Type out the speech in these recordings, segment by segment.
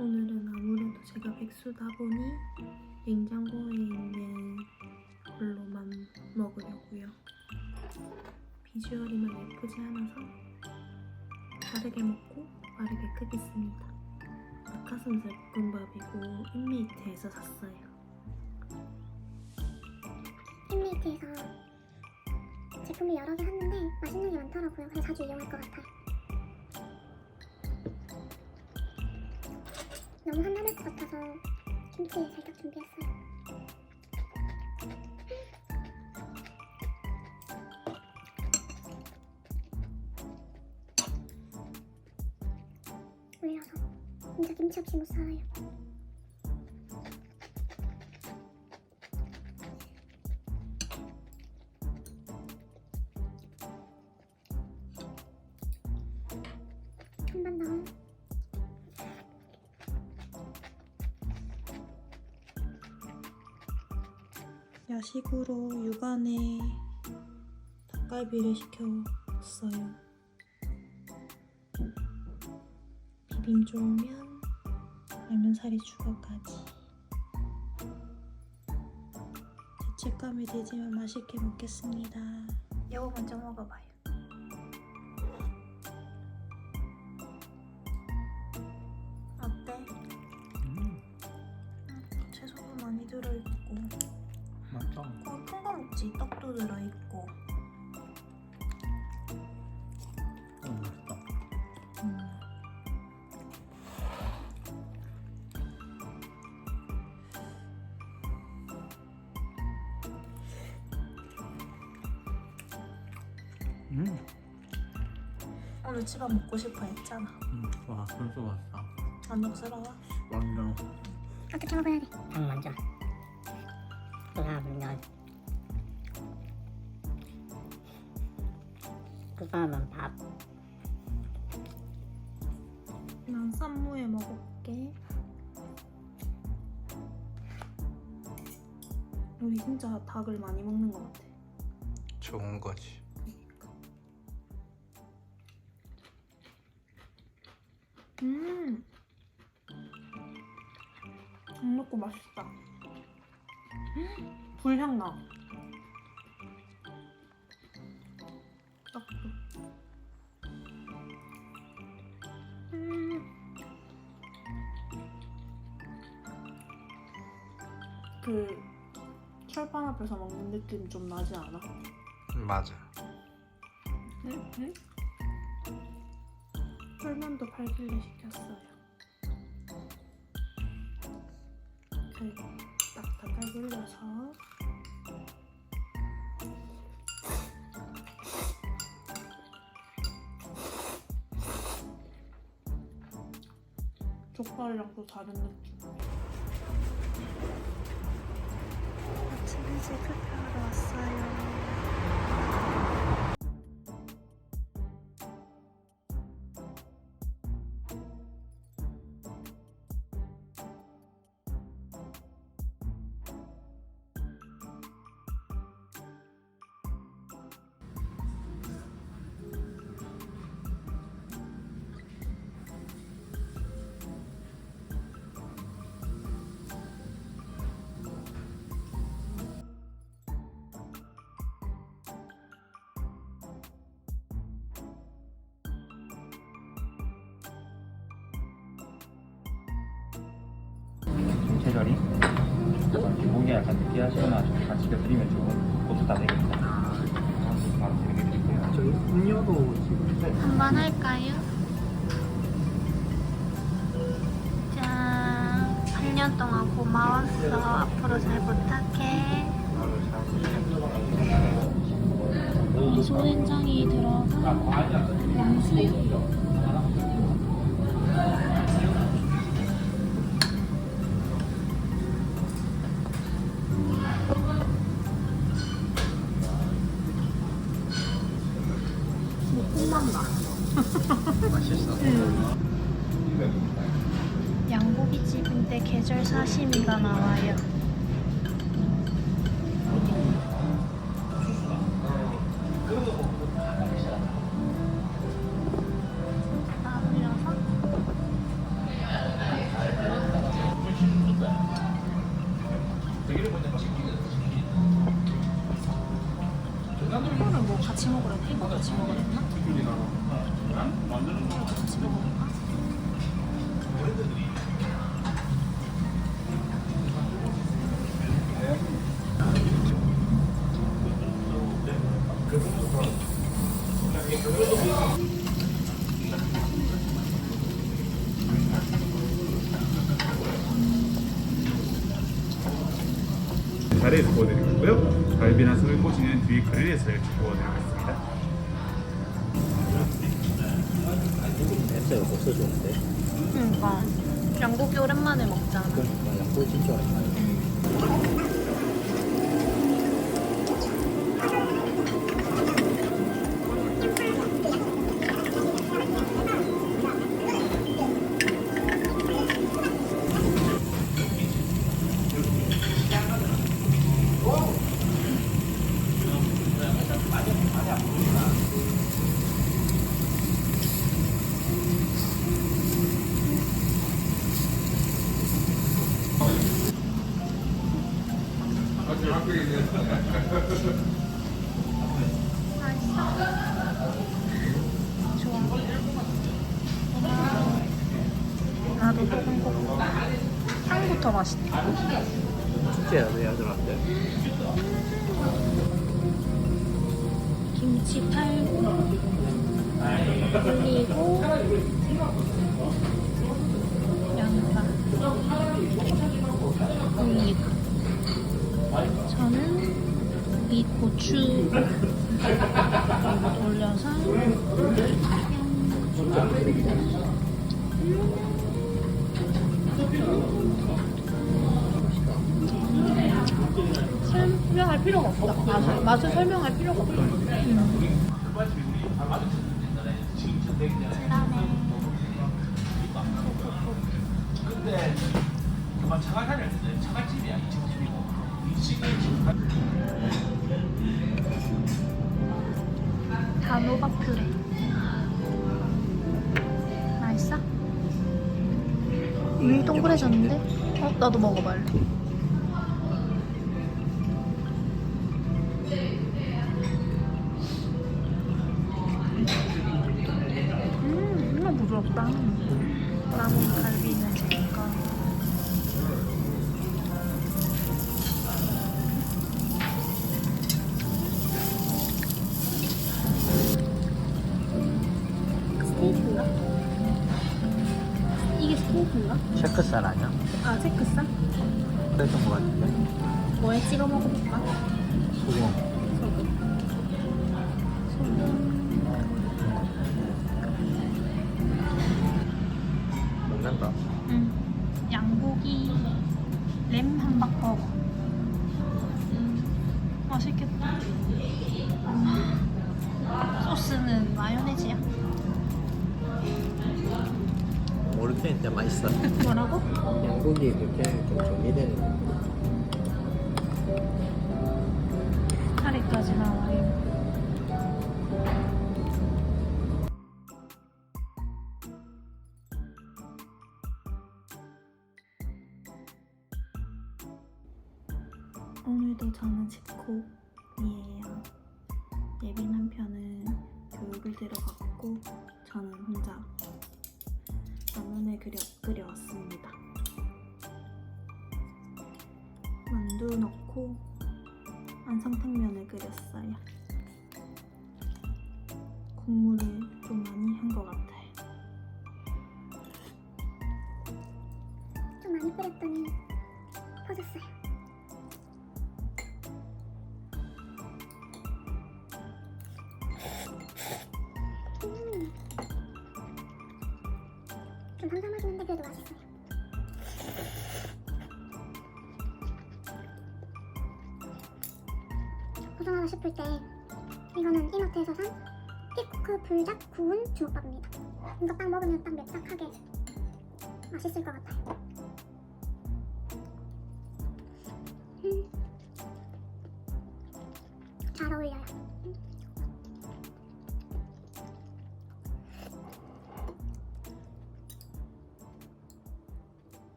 오늘은 아무래도 제가 백수다 보니 냉장고에 있는 걸로만 먹으려고요. 비주얼이만 예쁘지 않아서 다르게 먹고 빠르게 끄겠습니다. 닭가슴살 볶음밥이고 인메이트에서 샀어요. 팬메이트에서 제품을 여러 개 샀는데 맛있는 게 많더라고요. 그래서 자주 이용할 것 같아요. 너무 한담할 것 같아서 김치 살짝 준비했어요. 올려서 진짜 김치 없이 못 살아요. 야식으로 육안에 닭갈비를 시켰어요. 비빔 좋으면 알면사리 추가까지. 죄책감이 되지만 맛있게 먹겠습니다. 이거 먼저 먹어봐요. 어때? 음, 채소도 많이 들어있고 그거 큰거 먹지 떡도 들어있고 어, 맛있다. 음. 음, 오늘 집밥 먹고 싶어 했잖아 음, 와, 벌써 왔어. 만족스러워? 완전. 어떻게 먹어야 돼? 밥 먼저 그 다음은 면. 그 다음은 밥. 난 쌈무에 먹을게 우리 진짜 닭을 많이 먹는 것 같아 좋은 거지. 음 닭먹고 맛있다 음, 불향 나 떡도 음. 그 철판 앞에서 먹는 느낌 좀 나지 않아? 맞아. 응? 응? 철만도 팔길래 시켰어요. 그리고 올려서 족발이랑 또 다른 느낌. 아침 일찍 투표하러 왔어요. 목이 약간 느끼하시거나 좀 같이 곁들이면 좋은 고추 다 되겠다. 바로 이렇게 드릴게요. 저희 음료도 지금 한번 할까요? 짠. 8년 동안 고마웠어. 앞으로 잘 부탁해. 미소된장이 들어간 양수 아래에서 구워드리고 있고요. 갈비나 소갈꼬지는 뒤에 그릴에서 이렇게 구워드리고 있습니다. 냄새가 벌써 좋은데? 그러니까 양고기 오랜만에 먹잖아. 그러니까 양꼬 진짜 오랜만에 나도. 향부터 맛있다. 축제야 내 아들한테 김치 팔고 그리고 양파 올리브 저는 이 고추 올려서 설명할 필요가 없다. 맛을, 맛을 설명할 필요가 없다. 음. 그만 차가 다녔는데 차가집이야 2층 집이고 2층에 단호박 퓨레. 맛있어? 위 동그래졌는데? 어? 나도 먹어볼래. 양고기 램 함박버거. 맛있겠다. 소스는 마요네즈야. 모르겠는데 맛있어 뭐라고? 양고기 그렇게 좀 정리되는 카레까지 나와요. 들어갔고 저는 혼자 라면을 그려, 끓여왔습니다. 만두 넣고 완성탕면을 끓였어요. 국물을 좀 많이 한 것 같아요. 좀 많이 끓였더니 퍼졌어요. 담담하긴 한데 그래도 맛있어요. 고생하다 싶을 때 이거는 이마트에서 산 피크 불닭 구운 주먹밥입니다. 이거 딱 먹으면 딱 맵딱하게 맛있을 것 같아요. 음.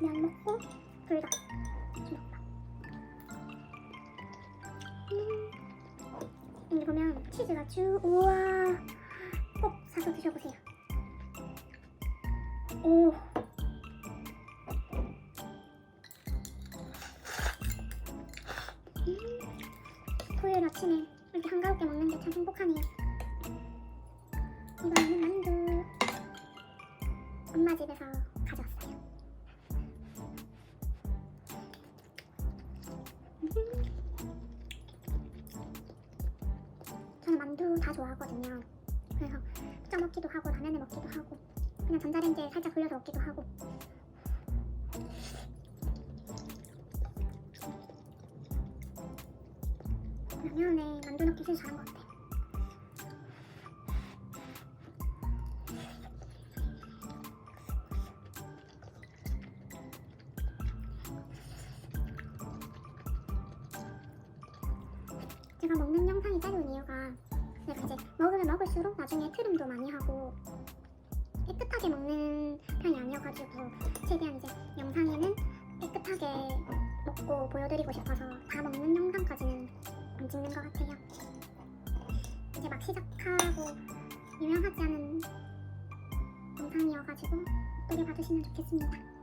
면 먹고 불닭. 음. 여기 보면 치즈가 쭉 우와 꼭 사서 드셔보세요. 오 행복하네요. 이거는 만두. 엄마 집에서 가져왔어요. 저는 만두 다 좋아하거든요. 그래서 쪄 먹기도 하고 라면에 먹기도 하고 그냥 전자레인지에 살짝 돌려서 먹기도 하고 라면에 만두 넣기 진짜 잘한 것 같아. 제 깨끗하게 먹는 편이 아니어가지고 최대한 이제 영상에는 깨끗하게 먹고 보여드리고 싶어서 다 먹는 영상까지는 안 찍는 것 같아요. 이제 막 시작하고 유명하지 않은 영상이어가지고 예쁘게 봐주시면 좋겠습니다.